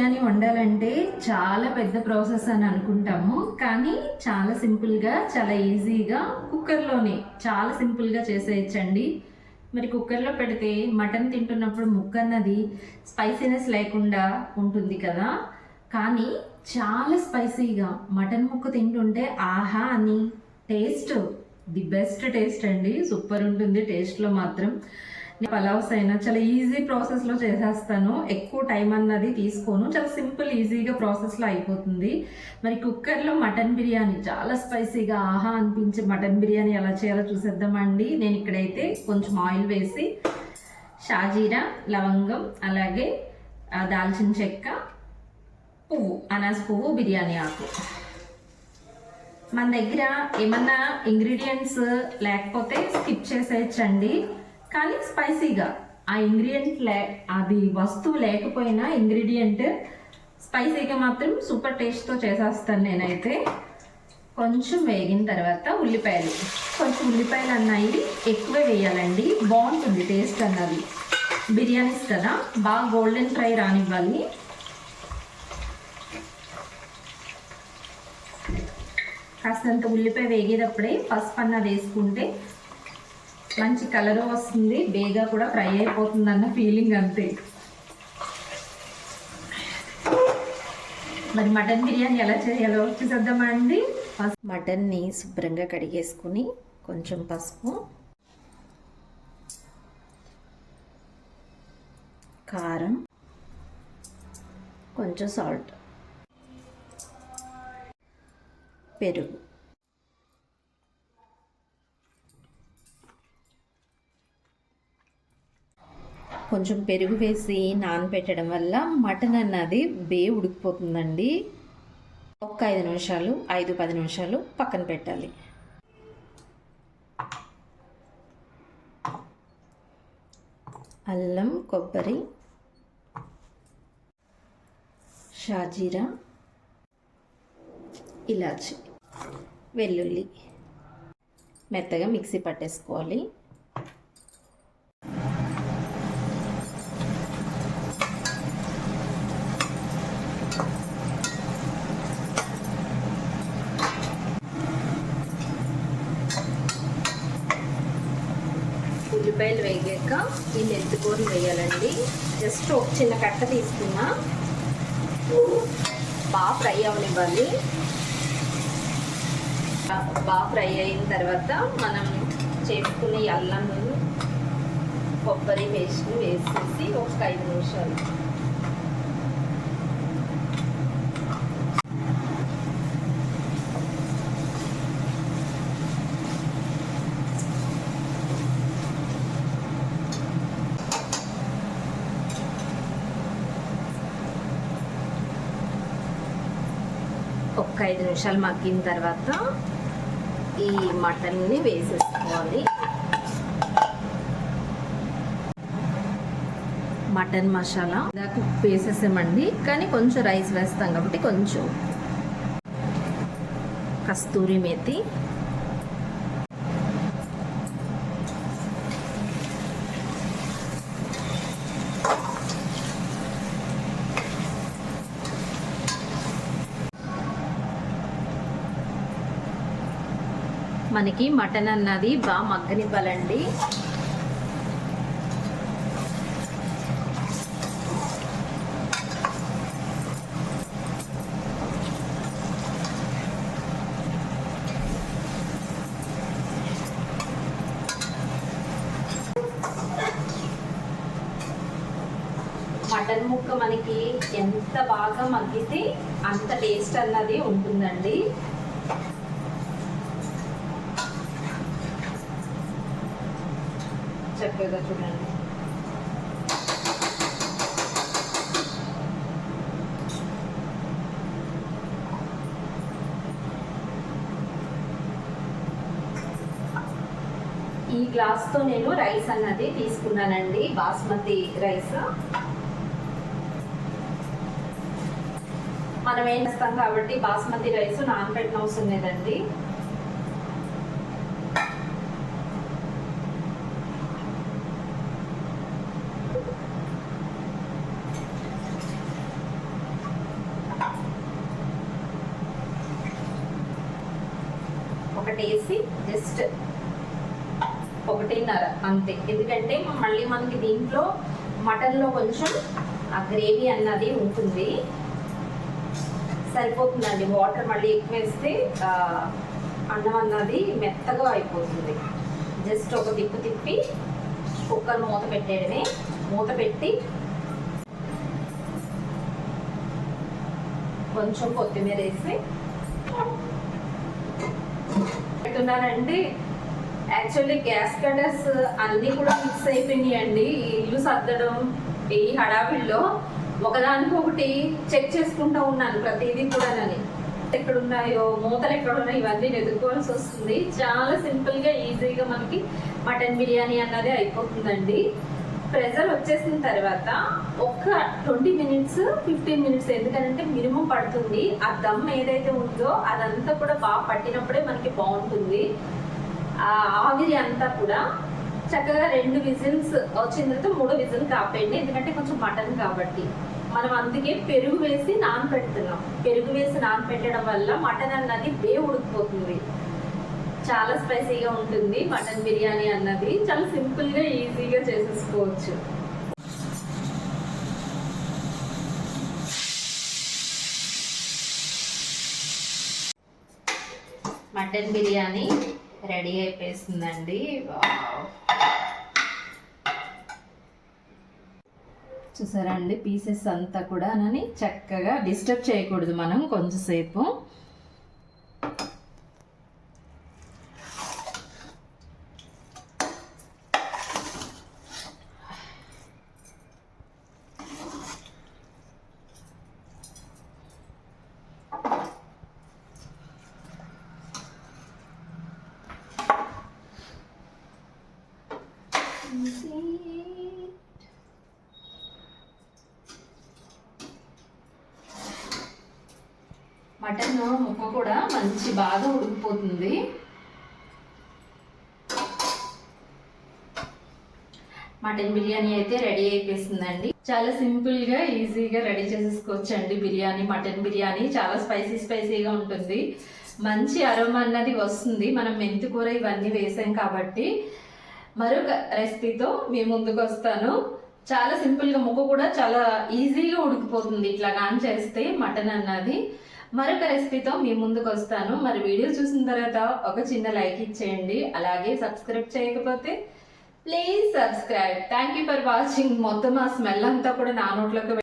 బిర్యానీ వండాలంటే చాలా పెద్ద ప్రాసెస్ అని అనుకుంటాము. కానీ చాలా సింపుల్గా చాలా ఈజీగా కుక్కర్లోనే చాలా సింపుల్గా చేసేయచ్చండి. మరి కుక్కర్లో పెడితే మటన్ తింటున్నప్పుడు ముక్క అన్నది స్పైసీనెస్ లేకుండా ఉంటుంది కదా. కానీ చాలా స్పైసీగా మటన్ ముక్క తింటుంటే ఆహా అని టేస్ట్ ది బెస్ట్ టేస్ట్ అండి. సూపర్ ఉంటుంది టేస్ట్లో మాత్రం. పలావ్స్ అయినా చాలా ఈజీ ప్రాసెస్లో చేసేస్తాను. ఎక్కువ టైం అన్నది తీసుకోను. చాలా సింపుల్ ఈజీగా ప్రాసెస్లో అయిపోతుంది. మరి కుక్కర్లో మటన్ బిర్యానీ చాలా స్పైసీగా ఆహా అనిపించే మటన్ బిర్యానీ ఎలా చేయాలో చూసేద్దామండి నేను ఇక్కడైతే కొంచెం ఆయిల్ వేసి షాజీరా లవంగం అలాగే దాల్చిన చెక్క పువ్వు అనాస్ పువ్వు బిర్యానీ ఆకు. మన దగ్గర ఏమన్నా ఇంగ్రీడియంట్స్ లేకపోతే స్కిప్ చేసేయచ్చండి. కానీ స్పైసీగా. ఆ ఇంగ్రీడియంట్ లే అది వస్తువు లేకపోయినా ఇంగ్రీడియంట్ స్పైసీగా మాత్రం సూపర్ టేస్ట్తో చేసేస్తాను నేనైతే. కొంచెం వేగిన తర్వాత ఉల్లిపాయలు. కొంచెం ఉల్లిపాయలు అన్నాయి ఎక్కువే వేయాలండి. బాగుంటుంది టేస్ట్ అన్నది. బిర్యానీస్ కదా బాగా గోల్డెన్ ఫ్రై రానివ్వాలి. కాస్తంత ఉల్లిపాయ వేగేటప్పుడే పసుపు అన్నది వేసుకుంటే మంచి కలర్ వస్తుంది. బేగా కూడా ఫ్రై అయిపోతుంది అన్న ఫీలింగ్ అంతే. మరి మటన్ బిర్యానీ ఎలా చేయాలో చూసేద్దామా అండి? ఫస్ట్ మటన్ని శుభ్రంగా కడిగేసుకుని కొంచెం పసుపు కారం కొంచెం సాల్ట్ పెరుగు. కొంచెం పెరుగు వేసి నానబెట్టడం వల్ల మటన్ అన్నది బే ఉడికిపోతుందండి. ఒక్క ఐదు నిమిషాలు ఐదు పది నిమిషాలు పక్కన పెట్టాలి. అల్లం కొబ్బరి షాజీరా ఇలాచి వెల్లుల్లి మెత్తగా మిక్సీ పట్టేసుకోవాలి. ఉల్లిపాయలు వేగాక ఈ మెంతికూరలు వేయాలండి. జస్ట్ ఒక చిన్న కట్ట తీసుకున్నా. బాగా ఫ్రై అవనివ్వాలి. బాగా ఫ్రై అయిన తర్వాత మనం చేసుకునే అల్లం కొబ్బరి పేస్ట్ వేసేసి ఒక ఐదు నిమిషాలు ఒక ఐదు నిమిషాలు మగ్గిన తర్వాత ఈ మటన్ని వేసేసుకోవాలి. మటన్ మసాలా దాకా వేసేసామండి కానీ కొంచెం రైస్ వేస్తాం కాబట్టి కొంచెం. కస్తూరి మేతి మనకి మటన్ అన్నది బాగా మగ్గనివ్వాలండి. మటన్ ముక్క మనకి ఎంత బాగా మగ్గితే అంత టేస్ట్ అన్నది ఉంటుందండి. చక్కగా చూడండి. ఈ గ్లాస్తో నేను రైస్ అన్నది తీసుకున్నానండి బాస్మతి రైస్. మనం ఏం చేస్తాం కాబట్టి బాస్మతి రైస్ నానబెట్టిన అవసరం లేదండి. ఒకటి వేసి జస్ట్ ఒకటిన్నర అంతే. ఎందుకంటే మళ్ళీ మనకి దీంట్లో మటన్లో కొంచెం ఆ గ్రేవీ అన్నది ఉంటుంది. సరిపోతుందండి. వాటర్ మళ్ళీ ఎక్కువ వేస్తే అన్నం అన్నది మెత్తగా అయిపోతుంది. జస్ట్ ఒక తిప్పు తిప్పి కుక్కర్ మూత పెట్టేయడమే. మూత పెట్టి కొంచెం కొత్తిమీర వేసి పెట్టున్నానండి యాక్చువల్లీ గ్యాస్ కటర్స్ అన్నీ కూడా మిక్స్ అయిపోయినాయండి. అండి ఇల్లు సర్దడం ఈ హడావిడిలో ఒకదానికొకటి చెక్ చేసుకుంటూ ఉన్నాను ప్రతిదీ కూడానని. ఎక్కడ ఉన్నాయో మూతలు ఎక్కడ ఉన్నాయో ఇవన్నీ ఎదుర్కోవాల్సి వస్తుంది. చాలా సింపుల్గా ఈజీగా మనకి మటన్ బిర్యానీ అన్నది అయిపోతుందండి. ప్రెజర్ వచ్చేసిన తర్వాత ఒక ట్వంటీ మినిట్స్ ఫిఫ్టీన్ మినిట్స్ ఎందుకంటే మినిమం పడుతుంది. ఆ దమ్ ఏదైతే ఉందో అదంతా కూడా బాగా పట్టినప్పుడే మనకి బాగుంటుంది. ఆ ఆవిరి అంతా కూడా చక్కగా రెండు విజిల్స్ వచ్చిన తర్వాత మూడో విజిల్ కాపేయండి. ఎందుకంటే కొంచెం మటన్ కాబట్టి. మనం అందుకే పెరుగు వేసి నానబెడుతున్నాం పెరుగు వేసి నానబెట్టడం వల్ల మటన్ అన్నది బే ఉడికిపోతుంది. చాలా స్పైసీగా ఉంటుంది మటన్ బిర్యానీ అన్నది. చాలా సింపుల్గా ఈజీగా చేసేసుకోవచ్చు. మటన్ బిర్యానీ రెడీ అయిపోయిందండి. చూసారండి చూసారా అండి పీసెస్ అంతా కూడా అని చక్కగా డిస్టర్బ్ చేయకూడదు మనం కొంచెంసేపు మటన్ ముక్క కూడా మంచి బాగా ఉడికిపోతుంది. మటన్ బిర్యానీ అయితే రెడీ అయిపోతుందండి చాలా సింపుల్గా ఈజీగా రెడీ చేసేసుకోవచ్చు అండి బిర్యానీ మటన్ బిర్యానీ. చాలా స్పైసీ స్పైసీగా ఉంటుంది. మంచి అరోమా అన్నది వస్తుంది. మనం మెంతి కూర ఇవన్నీ వేసాం కాబట్టి మరొక రెసిపీతో మీ ముందుకు వస్తాను. చాలా సింపుల్గా ముక్క కూడా చాలా ఈజీగా ఉడికిపోతుంది. ఇట్లా గాన్ చేస్తే మటన్ అన్నది. మరొక రెసిపీతో మీ ముందుకు వస్తాను. మరి వీడియో చూసిన తర్వాత ఒక చిన్న లైక్ ఇచ్చేయండి. అలాగే సబ్స్క్రైబ్ చేయకపోతే please subscribe. Thank you for watching మొత్తం ఆ స్మెల్ అంతా కూడా నా నోట్లోకి